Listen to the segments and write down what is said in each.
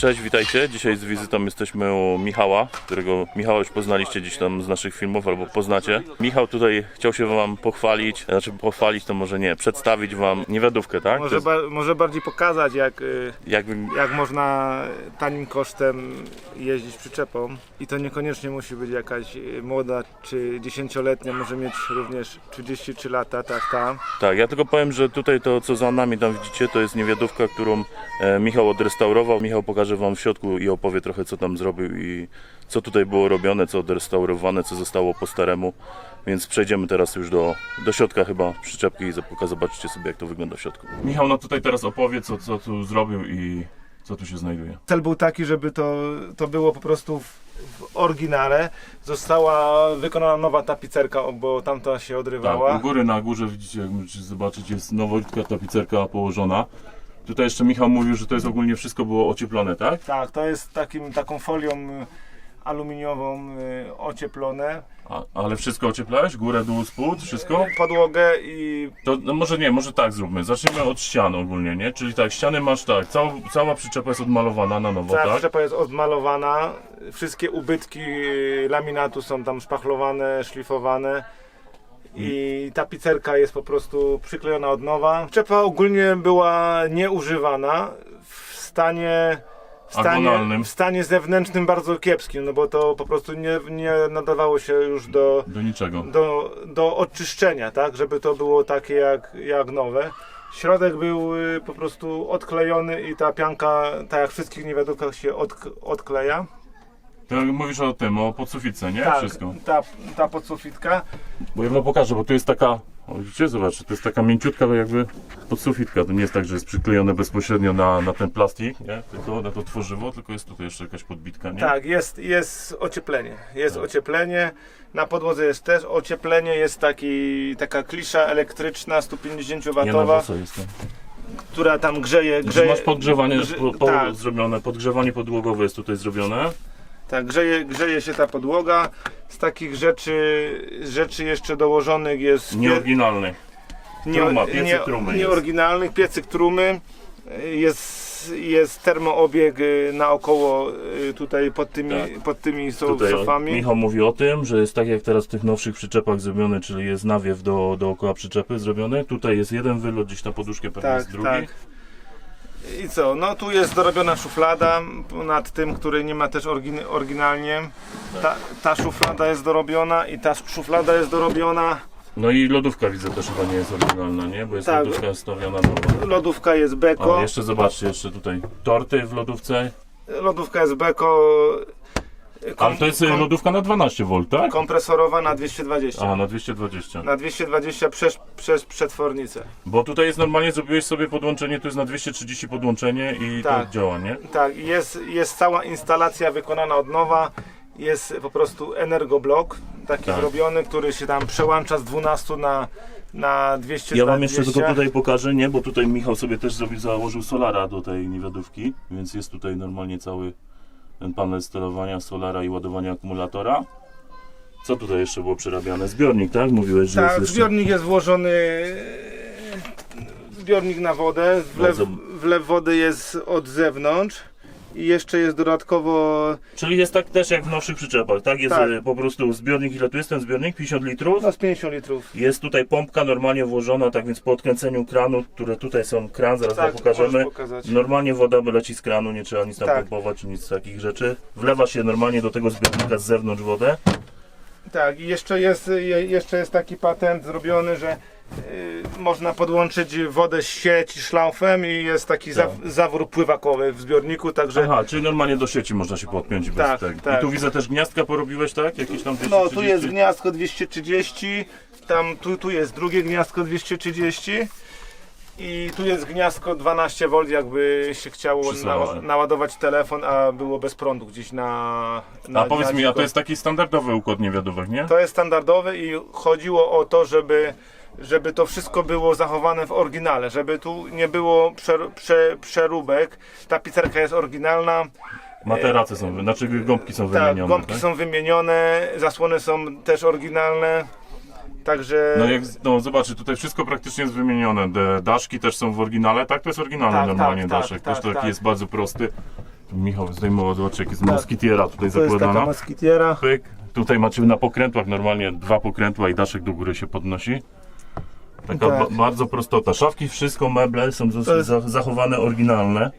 Cześć, witajcie. Dzisiaj z wizytą jesteśmy u Michała, którego Michała już poznaliście gdzieś tam z naszych filmów albo poznacie. Michał tutaj chciał się wam pochwalić, znaczy pochwalić to może nie, przedstawić wam niewiadówkę, tak? To Może, jest, ba- może bardziej pokazać, jak, y, jakby, jak można tanim kosztem jeździć przyczepą. I to niekoniecznie musi być jakaś y, młoda czy dziesięcioletnia, może mieć również 33 lata, tak tam. tak, ja tylko powiem, że tutaj to co za nami tam widzicie, to jest niewiadówka, którą e, Michał odrestaurował. Michał pokaże wam w środku i opowie trochę co tam zrobił i co tutaj było robione, co odrestaurowane, co zostało po staremu. Więc przejdziemy teraz już do, do środka chyba przyczepki i zob- zobaczycie sobie jak to wygląda w środku. Michał no tutaj teraz opowie co, co tu zrobił i co tu się znajduje. Cel był taki, żeby to, to było po prostu w, w oryginale. Została wykonana nowa tapicerka, bo tamta się Tak, odrywała. u góry na górze widzicie, jak możecie zobaczyć, jest nowotka tapicerka położona. Tutaj jeszcze Michał mówił, że to jest ogólnie wszystko było ocieplone, tak? Tak, to jest takim, taką folią y, aluminiową y, ocieplone. A, ale wszystko ocieplałeś? Górę, dół, spód, wszystko? Podłogę i To no może nie, może tak zróbmy. Zaczniemy od ścian ogólnie, nie? Czyli tak, ściany masz tak, cała, cała przyczepa jest odmalowana na nowo, cała tak? przyczepa jest odmalowana. Wszystkie ubytki y, laminatu są tam szpachlowane, szlifowane. I tapicerka jest po prostu przyklejona od nowa. Przyczepa ogólnie była nieużywana w stanie w stanie, Agonalnym. w stanie zewnętrznym bardzo kiepskim, no bo to po prostu nie, nie nadawało się już do, Do niczego. do, do oczyszczenia, tak, żeby to było takie jak, jak nowe. Środek był y, po prostu odklejony i ta pianka, tak jak w wszystkich niewiadomkach się od, odkleja. To mówisz o tym, o podsufice, nie? Tak, Wszystko. ta, ta podsufitka. Bo ja wam pokażę, bo tu jest taka, o, widzicie, zobaczcie, to jest taka mięciutka jakby podsufitka. To nie jest tak, że jest przyklejone bezpośrednio na, na ten plastik, nie? Tylko na to tworzywo, tylko jest tutaj jeszcze jakaś podbitka, nie? Tak, jest, jest ocieplenie. Jest ocieplenie. Na podłodze jest też ocieplenie. Jest taki, taka klisza elektryczna Nie na 150W, woso jest to. która tam grzeje. Znaczy grzeje masz podgrzewanie grze- po, po, tak. zrobione, podgrzewanie podłogowe jest tutaj zrobione. Tak, grzeje, grzeje się ta podłoga. Z takich rzeczy, rzeczy jeszcze dołożonych jest Nieoryginalny. Truma, piecyk trumy jest. nieoryginalnych, piecyk trumy. Jest, jest termoobieg y, naokoło y, tutaj pod tymi, Tak. pod tymi Tutaj sofami. Michał mówi o tym, że jest tak jak teraz w tych nowszych przyczepach zrobione, czyli jest nawiew do, dookoła przyczepy zrobiony. Tutaj jest jeden wylot, gdzieś na poduszkę pewnie Tak, jest drugi. tak. I co? No tu jest dorobiona szuflada nad tym, który nie ma też orygin- oryginalnie. Ta, ta szuflada jest dorobiona i ta szuflada jest dorobiona. No i lodówka widzę też chyba nie jest oryginalna, nie? Bo jest Tak. lodówka stawiana nowa. Lodówka jest beko. Jeszcze zobaczcie, jeszcze tutaj torty w lodówce. Lodówka jest beko. Ale to jest kom- lodówka na 12 V, tak? kompresorowa na 220. A, na 220. Na 220 przez, przez przetwornicę. Bo tutaj jest normalnie, zrobiłeś sobie podłączenie, tu jest na 230 podłączenie i Tak. to działa, nie? Tak, jest, jest cała instalacja wykonana od nowa. Jest po prostu energoblok taki Tak. zrobiony, który się tam przełącza z 12 na, na 220. Ja wam jeszcze tylko tutaj pokażę, nie? Bo tutaj Michał sobie też zrobił, założył solara do tej niewiadówki, więc jest tutaj normalnie cały ten panel sterowania solara i ładowania akumulatora. Co tutaj jeszcze było przerabiane? Zbiornik, tak? Mówiłeś, że Tak, jest jeszcze... zbiornik jest włożony. Zbiornik na wodę. Wlew, wlew wody jest od zewnątrz. I jeszcze jest dodatkowo Czyli jest tak też jak w nowszych przyczepach, tak? Jest Tak. e, po prostu zbiornik, ile tu jest ten zbiornik? 50 litrów? no z 50 litrów. Jest tutaj pompka normalnie włożona, tak więc po odkręceniu kranu, które tutaj są kran, zaraz Tak, wam pokażemy. możesz pokazać. Normalnie woda leci z kranu, nie trzeba nic tam Tak. pompować, nic takich rzeczy. Wlewa się normalnie do tego zbiornika z zewnątrz wodę. Tak, i jeszcze jest, je- jeszcze jest taki patent zrobiony, że y, można podłączyć wodę z sieci szlaufem i jest taki za, zawór pływakowy w zbiorniku, także Aha, czyli normalnie do sieci można się podpiąć bez Tak, tego. tak. I tu widzę też gniazdka porobiłeś, tak? Jakieś tam no 230? tu jest gniazdko 230, tam tu, tu jest drugie gniazdko 230 i tu jest gniazdko 12 V, jakby się chciało na, naładować telefon, a było bez prądu gdzieś na, na A powiedz mi, a to jest taki standardowy układ niewiadówek, nie? To jest standardowy i chodziło o to, żeby, żeby to wszystko było zachowane w oryginale, żeby tu nie było przer, prze, przeróbek. Ta pizzerka jest oryginalna, Materace są, znaczy gąbki są tak, wymienione, gąbki tak? są wymienione, zasłony są też oryginalne. Także No jak, no zobaczcie, tutaj wszystko praktycznie jest wymienione. De, daszki też są w oryginale, tak? To jest oryginalny Tak, normalnie tak, tak, daszek, tak, też taki tak. jest bardzo prosty. Michał zdejmował, zobaczcie jak jest Tak. moskitiera tutaj To jest taka zakładana. moskitiera. Pyk. Tutaj macie na pokrętłach normalnie dwa pokrętła i daszek do góry się podnosi. Taka Tak. ba- bardzo prostota. Szafki, wszystko, meble są za- To zachowane oryginalne.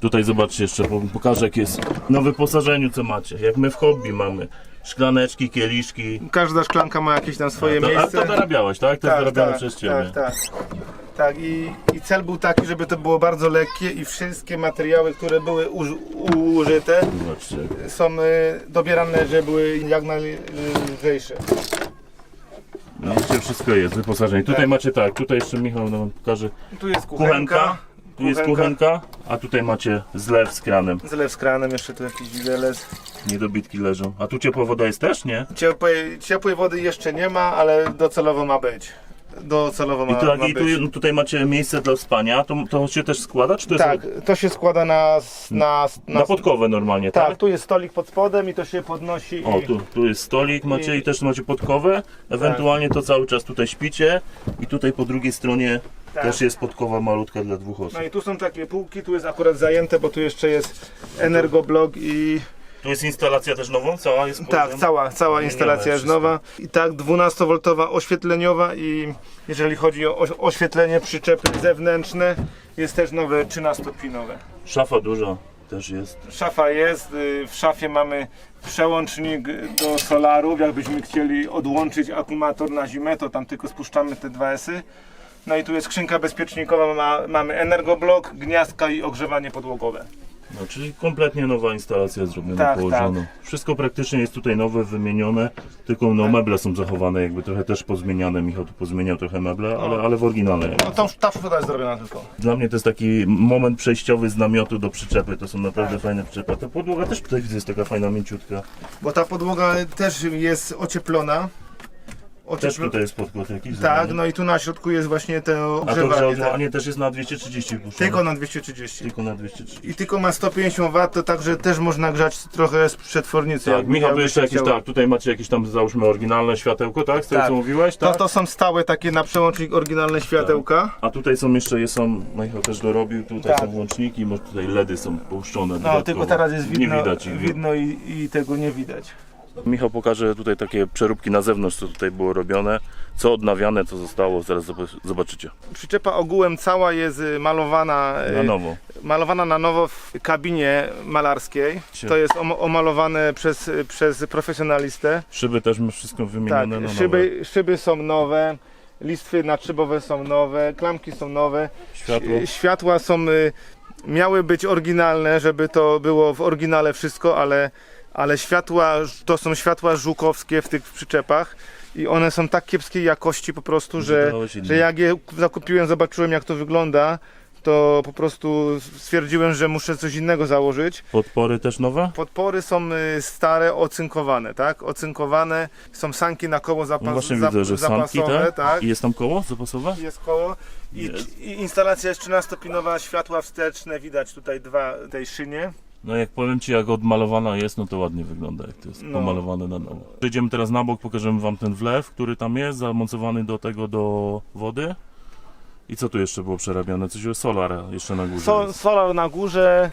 Tutaj zobaczcie jeszcze, po- pokażę jak jest na wyposażeniu co macie. Jak my w hobby mamy. Szklaneczki, kieliszki. Każda szklanka ma jakieś tam swoje To, a miejsce. to dorabiałeś, tak? To jest dorabiane przez Ciebie. Tak, tak. Tak, i, i cel był taki, żeby to było bardzo lekkie i wszystkie materiały, które były uż, użyte, Zobaczcie. są y, dobierane, żeby były jak najlżejsze. Widzicie, wszystko jest, wyposażenie. Tutaj Tak. macie tak, tutaj jeszcze Michał nam pokaże Tu jest kuchenka. kuchenka. Tu jest kuchenka, a tutaj macie zlew z kranem. Zlew z kranem, jeszcze tu jakiś widelec. Niedobitki leżą. A tu ciepła woda jest też, nie? Ciepłej, ciepłej wody jeszcze nie ma, ale docelowo ma być. Docelowo ma, I, tu, ma i tu, no tutaj macie miejsce dla spania. To, to się też składa, czy to jest Tak, to się składa na, na, na podkowę normalnie, tak? Tak, tu jest stolik pod spodem i to się podnosi. O, i... tu, tu jest stolik macie i, I- też macie podkowę. Ewentualnie to cały czas tutaj śpicie. I tutaj po drugiej stronie Tak. też jest podkowa malutka dla dwóch osób. No i tu są takie półki, tu jest akurat zajęte, bo tu jeszcze jest energoblok i Tu jest instalacja też nową, cała jest tak, potem? cała, cała instalacja jest nowa. I tak 12V oświetleniowa i jeżeli chodzi o oś- oświetlenie przyczepy zewnętrzne, jest też nowe 13-pinowe. Szafa duża też jest. Szafa jest, y, w szafie mamy przełącznik do solarów, jakbyśmy chcieli odłączyć akumulator na zimę, to tam tylko spuszczamy te dwa esy. No i tu jest skrzynka bezpiecznikowa, ma, mamy energoblok, gniazdka i ogrzewanie podłogowe. No, czyli kompletnie nowa instalacja zrobiona, Tak, położona. Wszystko praktycznie jest tutaj nowe, wymienione, tylko no meble są zachowane, jakby trochę też pozmieniane. Michał tu pozmieniał trochę meble, ale, ale w oryginale. No tą, ta szuflada jest zrobiona tylko. Dla mnie to jest taki moment przejściowy z namiotu do przyczepy. To są naprawdę fajne przyczepy. Ta podłoga też tutaj widzę jest taka fajna, mięciutka. Bo ta podłoga też jest ocieplona. Też Ocieplo- tutaj jest podkład jakiś. Tak, no i tu na środku jest właśnie te A to ogrzewanie. Tak. ogrzewanie też jest na 230 puszczone. Tylko na 230. Tylko na 230. I tylko ma 150 W, to także też można grzać trochę z przetwornicy. Tak, jakby- Michał, jakby jeszcze się jakieś, chciało. tak, tutaj macie jakieś tam, załóżmy, oryginalne światełko, tak? Z tego Tak. co mówiłeś, To, tak? to są stałe takie na przełącznik oryginalne światełka. A tutaj są jeszcze, je są, Michał też dorobił, tutaj Tak. są włączniki, może tutaj LEDy są puszczone No dodatkowo. tylko teraz jest widno, Nie widać ich. widno i, i tego nie widać. Michał pokaże tutaj takie przeróbki na zewnątrz, co tutaj było robione, co odnawiane, co zostało, zaraz zob- zobaczycie. Przyczepa ogółem cała jest y, malowana, y, Na nowo. malowana na nowo w kabinie malarskiej. To jest om- omalowane przez, przez profesjonalistę. Szyby też ma wszystko Tak, wymienione na nowe. szyby, szyby są nowe, listwy nadszybowe są nowe, klamki są nowe. Światło. Światła są, y, miały być oryginalne, żeby to było w oryginale wszystko, ale, ale światła to są światła żukowskie w tych przyczepach i one są tak kiepskiej jakości po prostu, że, że jak je zakupiłem, zobaczyłem jak to wygląda, to po prostu stwierdziłem, że muszę coś innego założyć. Podpory też nowe? Podpory są y, stare, ocynkowane, tak? Ocynkowane, są sanki na koło zapa- No właśnie zap- widzę, że sanki, zapasowe, tak? I jest tam koło zapasowe? jest koło i, Jest. i instalacja jest 13-pinowa, światła wsteczne, widać tutaj dwa tej szynie. No jak powiem Ci, jak odmalowana jest, no to ładnie wygląda, jak to jest No. pomalowane na nowo. Przejdziemy teraz na bok, pokażemy Wam ten wlew, który tam jest, zamocowany do tego, do wody. I co tu jeszcze było przerabiane? Coś solar jeszcze na górze So, solar na górze,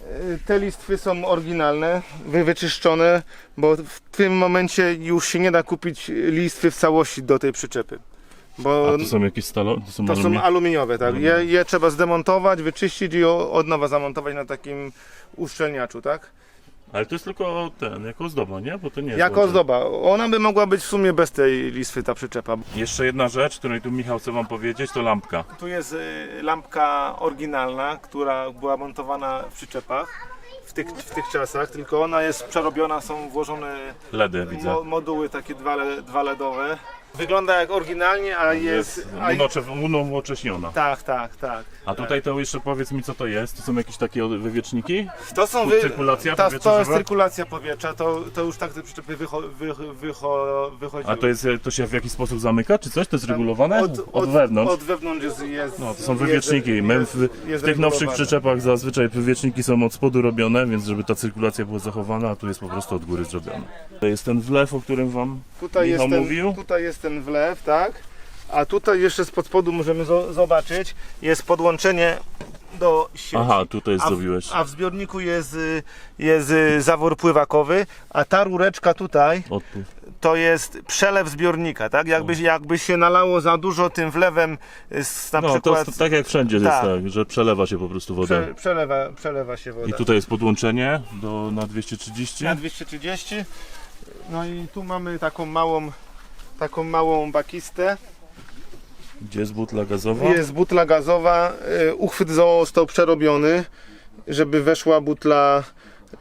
y, te listwy są oryginalne, wy- wyczyszczone, bo w tym momencie już się nie da kupić listwy w całości do tej przyczepy. Bo A to są jakieś stalo? To są, to są aluminiowe, tak. Je, je trzeba zdemontować, wyczyścić i o- od nowa zamontować na takim uszczelniaczu, tak? Ale to jest tylko ten, jako ozdoba, nie? Bo to nie jest Jako złote. ozdoba. Ona by mogła być w sumie bez tej listwy, ta przyczepa. Jeszcze jedna rzecz, której tu Michał chce Wam powiedzieć, to lampka. Tu jest y, lampka oryginalna, która była montowana w przyczepach w tych, w tych czasach, tylko ona jest przerobiona, są włożone LEDy widzę. mo, moduły takie dwa, le- dwa LEDowe. Wygląda jak oryginalnie, a jest... A, unocze- unowocześniona. tak, tak, tak. A tutaj to jeszcze powiedz mi co to jest. To są jakieś takie wywieczniki? To są wy... Cyrkulacja ta, powietrza To jest cyrkulacja powietrza, to, to już tak te przyczepy wycho, wy, wycho, wychodziły. A to jest, to się w jakiś sposób zamyka, czy coś? To jest regulowane? Od, wewnątrz? Od wewnątrz jest... jest No, to są wywieczniki. My w, jest w tych nowszych przyczepach zazwyczaj wywieczniki są od spodu robione, więc żeby ta cyrkulacja była zachowana, a tu jest po prostu od góry zrobione. To jest ten wlew, o którym wam Tutaj Michał jest, ten, mówił. tutaj jest ten wlew, tak? A tutaj jeszcze spod spodu możemy zo- zobaczyć, jest podłączenie do sieci. Aha, tutaj A w, zrobiłeś. a w zbiorniku jest, y, jest y, zawór pływakowy, a ta rureczka tutaj Odpływ. to jest przelew zbiornika, tak? Jakby, jakby się nalało za dużo tym wlewem y, z, na No, to przykład... jest tak jak wszędzie Tak. jest tak, że przelewa się po prostu woda. Prze, przelewa, przelewa się woda. I tutaj jest podłączenie do, na 230. na 230. No i tu mamy taką małą, taką małą bakistę. Gdzie jest butla gazowa? Jest butla gazowa. y, Uchwyt został przerobiony, żeby weszła butla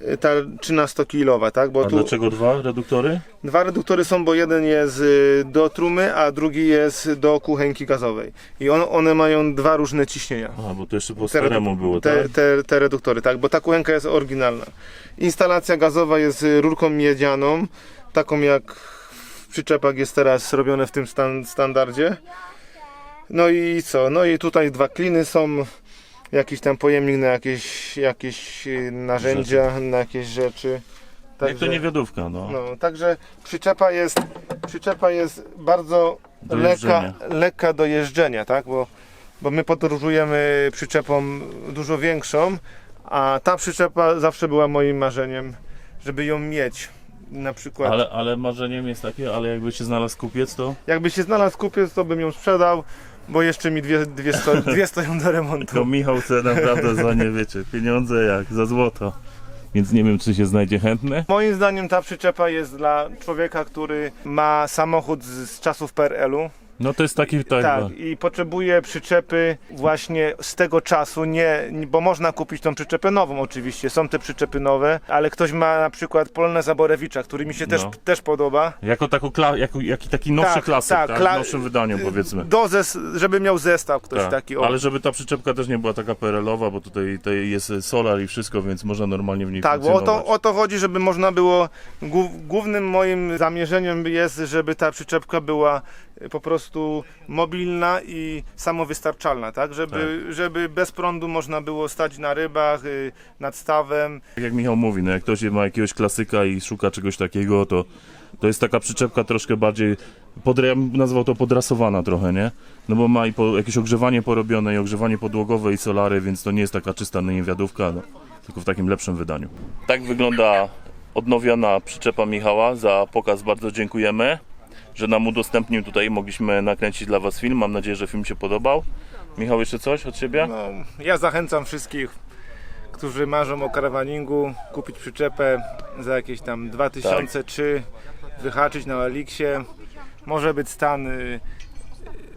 y, ta 13 kilowa, tak? Bo A tu dlaczego dwa reduktory? dwa reduktory są, bo jeden jest y, do trumy, a drugi jest do kuchenki gazowej. I on, one mają dwa różne ciśnienia. A, bo to jeszcze po staremu było, te, tak? te, te reduktory, tak, bo ta kuchenka jest oryginalna. Instalacja gazowa jest rurką miedzianą, taką jak w przyczepach jest teraz robione w tym stan, standardzie. No i co? No i tutaj dwa kliny są, jakiś tam pojemnik na jakieś, jakieś y, narzędzia, na jakieś rzeczy. Jak to niewiadówka, no. No, także przyczepa jest, przyczepa jest bardzo Do lekka, lekka do jeżdżenia, tak? Bo, bo my podróżujemy przyczepą dużo większą, a ta przyczepa zawsze była moim marzeniem, żeby ją mieć. Na przykład, Ale, ale marzeniem jest takie, ale jakby się znalazł kupiec, to jakby się znalazł kupiec, to bym ją sprzedał, bo jeszcze mi dwie, dwie, sto, dwie stoją do to remontu. Michał chce naprawdę za nie, wiecie, pieniądze jak za złoto. Więc nie wiem, czy się znajdzie chętny. Moim zdaniem ta przyczepa jest dla człowieka, który ma samochód z, z czasów PRL-u. No to jest taki, tak, Tak, i potrzebuje przyczepy właśnie z tego czasu, nie, bo można kupić tą przyczepę nową oczywiście, są te przyczepy nowe, ale ktoś ma na przykład Poloneza Borewicza, który mi się też, No. też podoba. jako taką kla- jako, jaki taki nowszy Tak, klasyk, tak, tak, w kla- nowszym wydaniu powiedzmy. Do zes, żeby miał zestaw ktoś Tak, taki. O. ale żeby ta przyczepka też nie była taka PRL-owa, bo tutaj, tutaj jest solar i wszystko, więc można normalnie w niej Tak, bo o to, o to chodzi, żeby można było. głów- Głównym moim zamierzeniem jest, żeby ta przyczepka była po prostu mobilna i samowystarczalna, tak? Żeby, żeby bez prądu można było stać na rybach, y, nad stawem. Tak jak Michał mówi, no jak ktoś ma jakiegoś klasyka i szuka czegoś takiego, to, to jest taka przyczepka troszkę bardziej, pod, ja bym nazwał to podrasowana trochę, nie? No bo ma i po, jakieś ogrzewanie porobione i ogrzewanie podłogowe i solary, więc to nie jest taka czysta niewiadówka, no, tylko w takim lepszym wydaniu. Tak wygląda odnowiona przyczepa Michała. Za pokaz bardzo dziękujemy, że nam udostępnił tutaj. Mogliśmy nakręcić dla Was film. Mam nadzieję, że film się podobał. Michał, jeszcze coś od siebie? No, ja zachęcam wszystkich, którzy marzą o karawaningu, kupić przyczepę za jakieś tam 2000 czy wyhaczyć na Eliksie. Może być stan, y,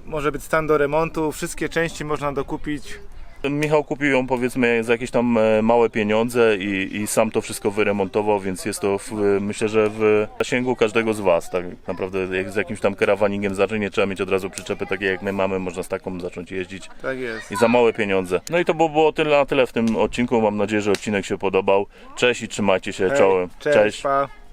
może być stan do remontu, wszystkie części można dokupić. Michał kupił ją powiedzmy za jakieś tam e, małe pieniądze i, i sam to wszystko wyremontował, więc jest to w, myślę, że w zasięgu każdego z Was. Tak naprawdę jak z jakimś tam karawaningiem zacząć, nie trzeba mieć od razu przyczepy takie jak my mamy, można z taką zacząć jeździć Tak jest. i za małe pieniądze. No i to było, było tyle na tyle w tym odcinku. Mam nadzieję, że odcinek się podobał. Cześć i trzymajcie się. Hej, Czołem. Cześć, pa.